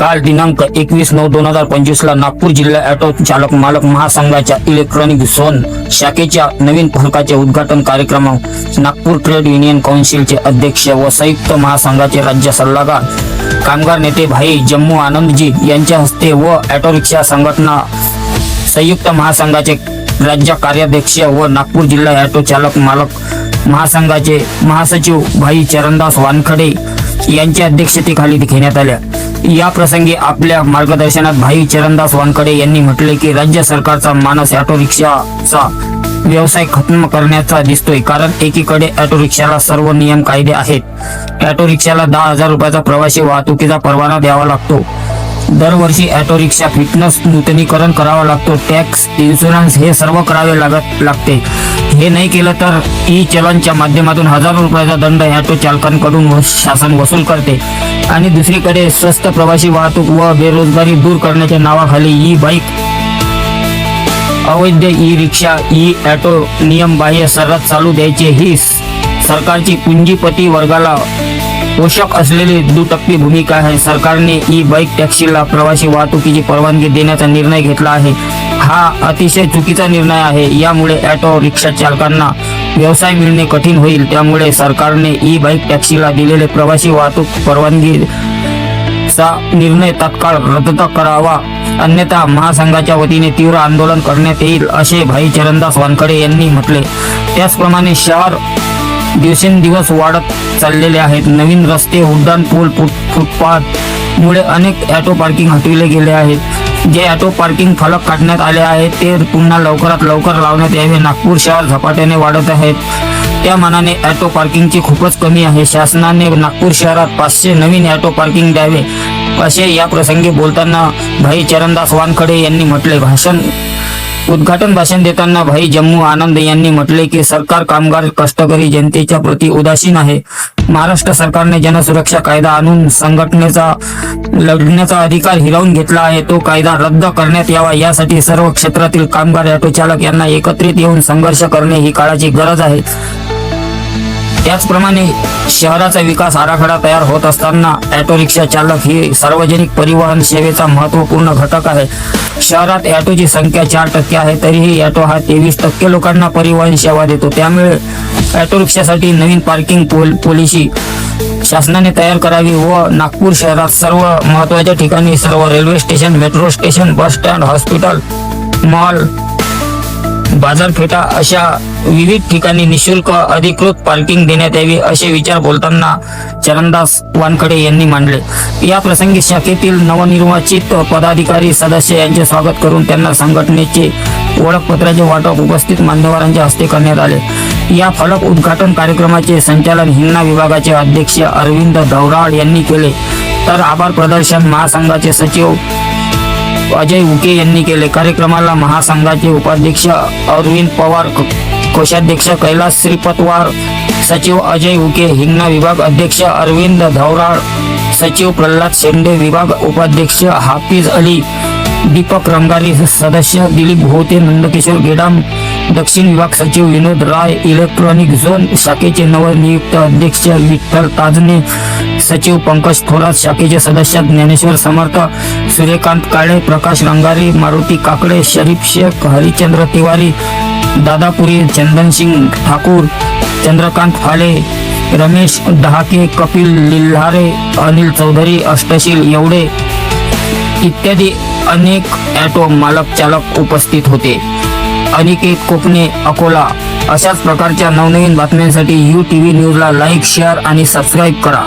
काल दिनांक एकवीस नऊ दोन हजार पंचवीस ला नागपूर जिल्हा ऑटो चालक मालक महासंघाच्या इलेक्ट्रॉनिक झोन शाखेच्या नवीन फलकाचे उद्घाटन कार्यक्रम नागपूर ट्रेड युनियन काउन्सिलचे अध्यक्ष व संयुक्त महासंघाचे राज्य सल्लागार कामगार नेते भाई जम्मू आनंदजी यांच्या हस्ते व ऑटो रिक्षा संघटना संयुक्त महासंघाचे राज्य कार्याध्यक्ष व नागपूर जिल्हा ऑटो चालक मालक महासंघाचे महासचिव भाई चरणदास वानखडे यांच्या अध्यक्षतेखाली घेण्यात आल्या. या प्रसंगी आपल्या मार्गदर्शनात भाई चरणदास वानकडे यांनी म्हटले की राज्य सरकारचा मानस ऑटो रिक्षाचा व्यवसाय खत्म करण्याचा दिसतोय. कारण एकीकडे ऑटो रिक्षाला सर्व नियम कायदे आहेत. ऑटो रिक्षाला दहा हजार रुपयाचा प्रवासी वाहतुकीचा परवाना द्यावा लागतो. दरवर्षी ऑटो रिक्षा फिटनेस नूतनीकरण करावा लागतो. टॅक्स इन्शुरन्स हे सर्व करावे लागत लागते. हे नाही केलं तर ई चलनच्या माध्यमातून हजारो रुपयाचा दंड ऑटो चालकांकडून शासन वसूल करते. आणि दुसरीकडे स्वस्त प्रवासी वाहतूक व बेरोजगारी दूर करण्याच्या नावाखाली ई बाईक अवैध ई रिक्षा ई ऑटो नियम बाह्य सर्रात चालू द्यायचे. ही सरकारची पुंजीपती वर्गाला पोषक असलेली दुटप्पी भूमिका आहे. सरकारने ई बाईक टॅक्सीला प्रवासी वाहतुकीची परवानगी देण्याचा निर्णय घेतला आहे. हा अतिशय चुकीचा निर्णय आहे. यामुळे ऑटो रिक्षा चालकांना व्यवसाय मिळणे कठीण होईल. त्यामुळे सरकारने ई बाईक टॅक्सीला दिलेले प्रवासी वाहतूक परवानगी चा निर्णय तत्काळ रद्द करावा. अन्यथा महासंघाच्या वतीने तीव्र आंदोलन करण्यात येईल असे भाई चरणदास वानखडे यांनी म्हटले. त्याचप्रमाणे शहर दिवसेंदिवस वाढत चाललेले आहेत. नवीन रस्ते उड्डाण पूल फुट फुटपाथ मुळे अनेक ॲटो पार्किंग हटविले गेले आहेत. जे ॲटो पार्किंग फलक काढण्यात आले आहेत ते पुन्हा लवकरात लवकर लावण्यात यावे. नागपूर शहर झपाट्याने वाढत आहेत. त्या मानाने ॲटो पार्किंगची खूपच कमी आहे. शासनाने नागपूर शहरात पाचशे नवीन ॲटो पार्किंग द्यावे. असे या प्रसंगी बोलताना भाई चरणदास वानखडे यांनी म्हटले. भाषण उद्घाटन भाषण देताना भाई जम्मू आनंद यांनी म्हटले की सरकार कामगार कष्टकरी जनतेच्या प्रती उदासीन आहे. महाराष्ट्र सरकारने जनसुरक्षा कायदा आणून संघटनेचा लढण्याचा अधिकार हिरावून घेतला आहे. तो कायदा रद्द करण्यात यावा. यासाठी सर्व क्षेत्रातील कामगार ऑटो चालक यांना एकत्रित येऊन संघर्ष करणे ही काळाची गरज आहे. त्याचप्रमाणे शहराचा विकास आराखडा तयार होत असताना ऑटो रिक्षा चालक ही सार्वजनिक परिवहन सेवेचा महत्त्वपूर्ण घटक आहे. शहरात ऑटोची संख्या चार टक्के आहे तरीही ऑटो हा तेवीस टक्के लोकांना परिवहन सेवा देतो. त्यामुळे ऑटो रिक्षासाठी नवीन पार्किंग पोल पॉलिसी शासनाने तयार करावी व नागपूर शहरात सर्व महत्त्वाच्या ठिकाणी सर्व railway station metro station bus stand hospital mall बाजारपेठा अशा विविध ठिकाणी निशुल्क अधिकृत पार्किंग देण्यात यावी असे विचार बोलताना चरणदास वानखडे यांनी मांडले. या प्रसंगी शाखेतील नवनिर्वाचित पदाधिकारी सदस्य यांचे स्वागत करून त्यांना संघटनेचे ओळखपत्राचे वाटप उपस्थित मान्यवरांच्या हस्ते करण्यात आले. या फलक उद्घाटन कार्यक्रमाचे संचालन हिंगणा विभागाचे अध्यक्ष अरविंद धवराळ यांनी केले. तर आभार प्रदर्शन महासंघाचे सचिव अजय उके यांनी केले. कार्यक्रमाला महासंघाचे उपाध्यक्ष अरविंद पवार कोषाध्यक्ष कैलास श्रीपतवार सचिव अजय उके हिंगणा विभाग अध्यक्ष अरविंद धवराळ सचिव प्रल्हाद शेंडे विभाग उपाध्यक्ष हाफिज अली दीपक रंगारी सदस्य दिलीप होते नंदकिशोर गेडाम दक्षिण विभाग सचिव विनोद राय इलेक्ट्रॉनिक झोन शाखेचे नवनियुक्त अध्यक्ष विठ्ठल ताजने सचिव पंकज थोरात शाखेचे सदस्य ज्ञानेश्वर समर्थ सूर्यकांत काळे प्रकाश रंगारी मारुती काकडे शरीफ शेख हरिचंद्र तिवारी दादापुरी चंदन सिंग ठाकूर चंद्रकांत फाले रमेश डहाके कपिल लिल्हारे अनिल चौधरी अष्टशील एवढे इत्यादी अनेक ॲटो मालक चालक उपस्थित होते. अनिकेत कोकणे अकोला. अशाच प्रकारच्या नवनवीन बातम्यांसाठी यू टी व्ही न्यूजला लाईक शेअर आणि सबस्क्राईब करा.